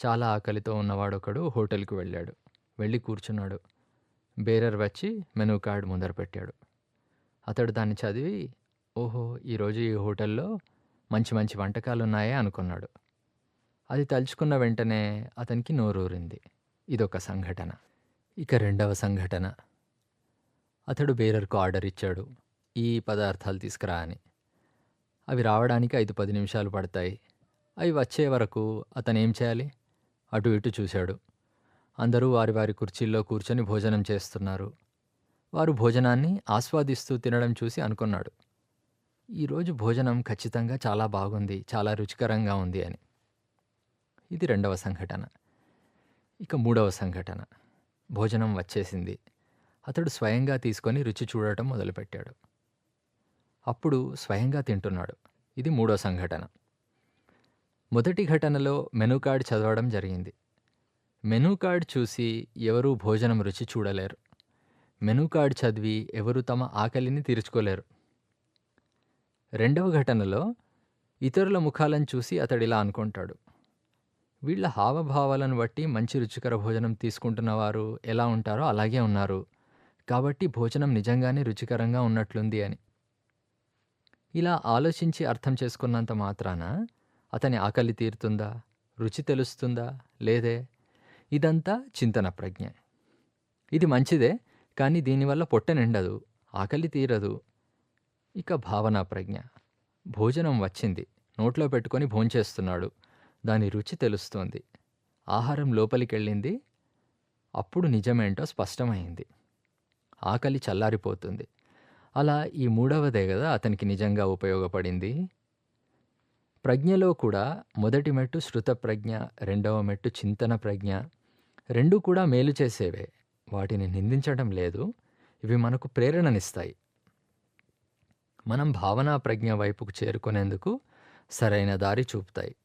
చాలా ఆకలితో ఉన్నవాడొకడు హోటల్‌కి వెళ్ళాడు. వెళ్ళి కూర్చున్నాడు. బేరర్ వచ్చి మెనూ కార్డ్ ముందర పెట్టాడు. అతడు దాన్ని చదివి, ఓహో! ఈరోజు ఈ హోటల్‌లో మంచి మంచి వంటకాలు ఉన్నాయే అనుకున్నాడు. అది తలుచుకున్న వెంటనే అతనికి నోరూరింది. ఇదొక సంఘటన. ఇక రెండవ సంఘటన. అతడు బేరర్‌కు ఆర్డర్ ఇచ్చాడు. ఈ పదార్థాలు తీసుకురా అని. అవి రావడానికి 5, 10 నిమిషాలు పడతాయి. అవి వచ్చే వరకు అతనేం చేయాలి? అటు ఇటు చూశాడు. అందరూ వారి వారి కుర్చీల్లో కూర్చొని భోజనం చేస్తున్నారు. వారు భోజనాన్ని ఆస్వాదిస్తూ తినడం చూసి అనుకున్నాడు. ఈరోజు భోజనం ఖచ్చితంగా చాలా బాగుంది. చాలా రుచికరంగా ఉంది అని. ఇది రెండవ సంఘటన. ఇక మూడవ సంఘటన. భోజనం వచ్చేసింది. అతడు స్వయంగా తీసుకొని రుచి చూడటం మొదలుపెట్టాడు. అప్పుడు స్వయంగా తింటున్నాడు. ఇది మూడో సంఘటన. మొదటి ఘటనలో మెనూ కార్డ్ చదవడం జరిగింది. మెనూ కార్డ్ చూసి ఎవరూ భోజనం రుచి చూడలేరు. మెనూ కార్డ్ చదివి ఎవరూ తమ ఆకలిని తీర్చుకోలేరు. రెండవ ఘటనలో ఇతరుల ముఖాలను చూసి అతడిలా అనుకుంటాడు. వీళ్ళ హావభావాలను బట్టి మంచి రుచికర భోజనం తీసుకుంటున్నవారు ఎలా ఉంటారో అలాగే ఉన్నారు. కాబట్టి భోజనం నిజంగానే రుచికరంగా ఉన్నట్లుంది అని. ఇలా ఆలోచించి అర్థం చేసుకున్నంత మాత్రాన అతని ఆకలి తీరుతుందా? రుచి తెలుస్తుందా? లేదే. ఇదంతా చింతన ప్రజ్ఞ. ఇది మంచిదే. కానీ దీనివల్ల పొట్ట నిండదు. ఆకలి తీరదు. ఇక భావనా ప్రజ్ఞ. భోజనం వచ్చింది. నోట్లో పెట్టుకొని భోంచేస్తున్నాడు. దాని రుచి తెలుస్తోంది. ఆహారం లోపలికెళ్ళింది. అప్పుడు నిజమేంటో స్పష్టమైంది ఆకలి చల్లారిపోతుంది. అలా ఈ మూడవదే కదా అతనికి నిజంగా ఉపయోగపడింది. ప్రజ్ఞలో కూడా మొదటి మెట్టు శృత ప్రజ్ఞ, రెండవ మెట్టు చింతన ప్రజ్ఞ. రెండూ కూడా మేలు చేసేవే. వాటిని నిందించడం లేదు. ఇవి మనకు ప్రేరణనిస్తాయి. మనం భావనా ప్రజ్ఞ వైపుకు చేరుకునేందుకు సరైన దారి చూపుతాయి.